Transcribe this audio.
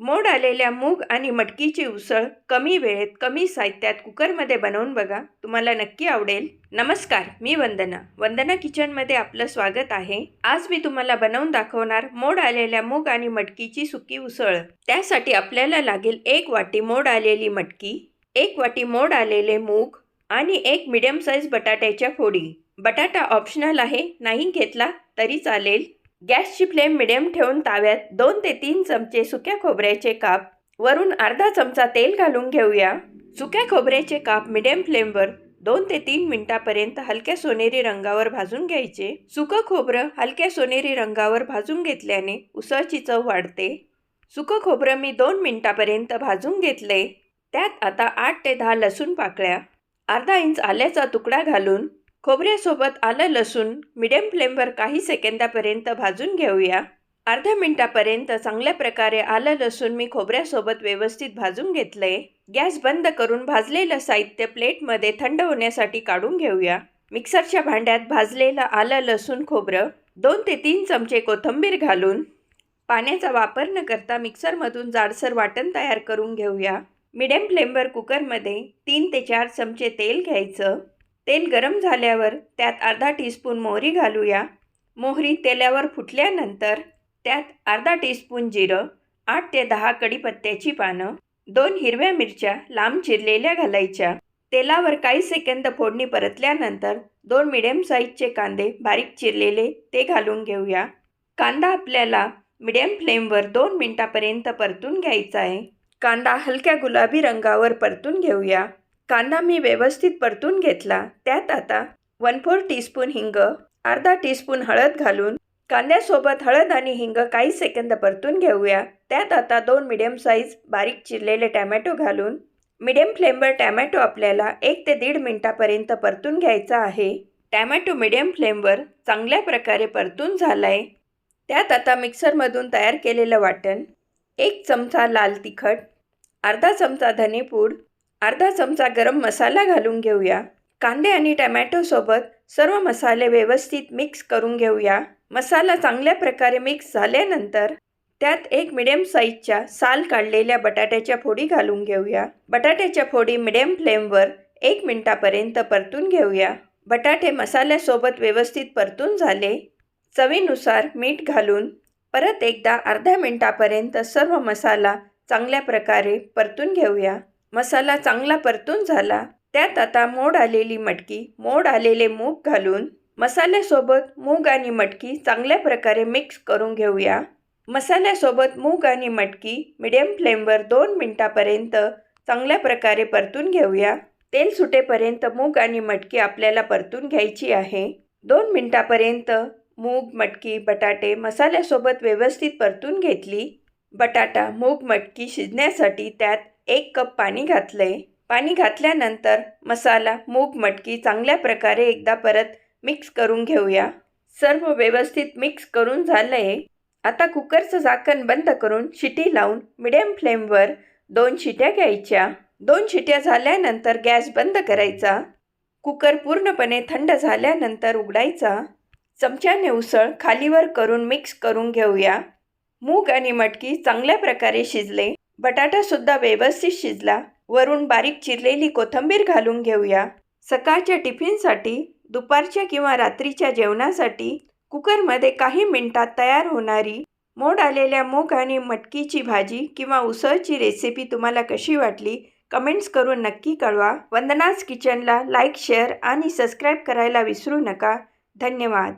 मोड आलेल्या मूग आणि मटकीची उसळ कमी वेळेत कमी साहित्यात कुकरमध्ये बनवून बघा. तुम्हाला नक्की आवडेल. नमस्कार मी वंदना. वंदना किचनमध्ये आपलं स्वागत आहे. आज मी तुम्हाला बनवून दाखवणार मोड आलेल्या मूग आणि मटकीची सुकी उसळ. त्यासाठी आपल्याला लागेल एक वाटी मोड आलेली मटकी एक वाटी मोड आलेले मूग आणि एक मिडियम साईज बटाट्याच्या फोडी. बटाटा ऑप्शनल आहे नाही घेतला तरी चालेल. गॅसची फ्लेम मिडियम ठेवून ताव्यात दोन ते तीन चमचे सुक्या खोबऱ्याचे काप वरून अर्धा चमचा तेल घालून घेऊया. सुक्या खोबऱ्याचे काप मिडियम फ्लेमवर दोन ते तीन मिनिटापर्यंत हलक्या सोनेरी रंगावर भाजून घ्यायचे. सुकं खोबरं हलक्या सोनेरी रंगावर भाजून घेतल्याने उसळची चव वाढते. सुकं खोबरं मी दोन मिनिटापर्यंत भाजून घेतले. त्यात आता आठ ते दहा लसूण पाकळ्या अर्धा इंच आल्याचा तुकडा घालून खोबऱ्यासोबत आलं लसूण मिडियम फ्लेमवर काही सेकंदापर्यंत भाजून घेऊया. अर्ध्या मिनटापर्यंत चांगल्या प्रकारे आलं लसूण मी खोबऱ्यासोबत व्यवस्थित भाजून घेतलंय. गॅस बंद करून भाजलेलं साहित्य प्लेटमध्ये थंड होण्यासाठी काढून घेऊया. मिक्सरच्या भांड्यात भाजलेलं आलं लसूण खोबरं दोन ते तीन चमचे कोथिंबीर घालून पाण्याचा वापर न करता मिक्सरमधून जाडसर वाटण तयार करून घेऊया. मिडियम फ्लेमवर कुकरमध्ये तीन ते चार चमचे तेल घ्यायचं. तेल गरम झाल्यावर त्यात अर्धा टीस्पून मोहरी घालूया. मोहरी तेलावर फुटल्यानंतर त्यात अर्धा टीस्पून जिरं आठ ते दहा कढीपत्त्याची पानं दोन हिरव्या मिरच्या लांब चिरलेल्या घालायच्या. तेलावर काही सेकंद फोडणी परतल्यानंतर दोन मिडियम साईजचे कांदे बारीक चिरलेले ते घालून घेऊया. कांदा आपल्याला मिडियम फ्लेमवर दोन मिनटापर्यंत परतून घ्यायचा आहे. कांदा हलक्या गुलाबी रंगावर परतून घेऊया. कांदा मी व्यवस्थित परतून घेतला. त्यात आता वन फोर टीस्पून हिंग अर्धा टीस्पून हळद घालून कांद्यासोबत हळद आणि हिंग काही सेकंद परतून घेऊया. त्यात आता दोन मिडियम साईज बारीक चिरलेले टॅमॅटो घालून मिडियम फ्लेमवर टॅमॅटो आपल्याला एक ते दीड मिनटापर्यंत परतून घ्यायचा आहे. टॅमॅटो मिडियम फ्लेमवर चांगल्या प्रकारे परतून झाला आहे त्यात आता मिक्सरमधून तयार केलेलं वाटण एक चमचा लाल तिखट अर्धा चमचा धनेपूड अर्धा चमचा गरम मसाला घालून घेऊया. कांदे आणि टमॅटोसोबत सर्व मसाले व्यवस्थित मिक्स करून घेऊया. मसाला चांगल्या प्रकारे मिक्स झाल्यानंतर त्यात एक मिडियम साईजच्या साल काढलेल्या बटाट्याच्या फोडी घालून घेऊया. बटाट्याच्या फोडी मिडियम फ्लेमवर एक मिनटापर्यंत परतून घेऊया. बटाटे मसाल्यासोबत व्यवस्थित परतून झाले. चवीनुसार मीठ घालून परत एकदा अर्ध्या मिनटापर्यंत सर्व मसाला चांगल्या प्रकारे परतून घेऊया. मसाला चांगला परतून झाला. त्यात आता मोड आलेली मटकी मोड आलेले मूग घालून मसाल्यासोबत मूग आणि मटकी चांगल्या प्रकारे मिक्स करून घेऊया. मसाल्यासोबत मूग आणि मटकी मिडियम फ्लेमवर दोन मिनटापर्यंत चांगल्या प्रकारे परतून घेऊया. तेल सुटेपर्यंत मूग आणि मटकी आपल्याला परतून घ्यायची आहे. दोन मिनटापर्यंत मूग मटकी बटाटे मसाल्यासोबत व्यवस्थित परतून घेतली. बटाटा मूग मटकी शिजण्यासाठी त्यात एक कप पाणी घातलं आहे पाणी घातल्यानंतर मसाला मूग मटकी चांगल्या प्रकारे एकदा परत मिक्स करून घेऊया. सर्व व्यवस्थित मिक्स करून झालं आहे आता कुकरचं झाकण बंद करून शिटी लावून मिडियम फ्लेमवर दोन शिट्या घ्यायच्या. दोन शिट्या झाल्यानंतर गॅस बंद करायचा. कुकर पूर्णपणे थंड झाल्यानंतर उघडायचा. चमच्याने उसळ खालीवर करून मिक्स करून घेऊया. मूग आणि मटकी चांगल्या प्रकारे शिजले. बटाटासुद्धा व्यवस्थित शिजला. वरून बारीक चिरलेली कोथिंबीर घालून घेऊया. सकाळच्या टिफिनसाठी दुपारच्या किंवा रात्रीच्या जेवणासाठी कुकरमध्ये काही मिनिटात तयार होणारी मोड आलेल्या मूग आणि मटकीची भाजी किंवा उसळची रेसिपी तुम्हाला कशी वाटली कमेंट्स करून नक्की कळवा. वंदनाज किचनला लाईक शेअर आणि सबस्क्राईब करायला विसरू नका. धन्यवाद.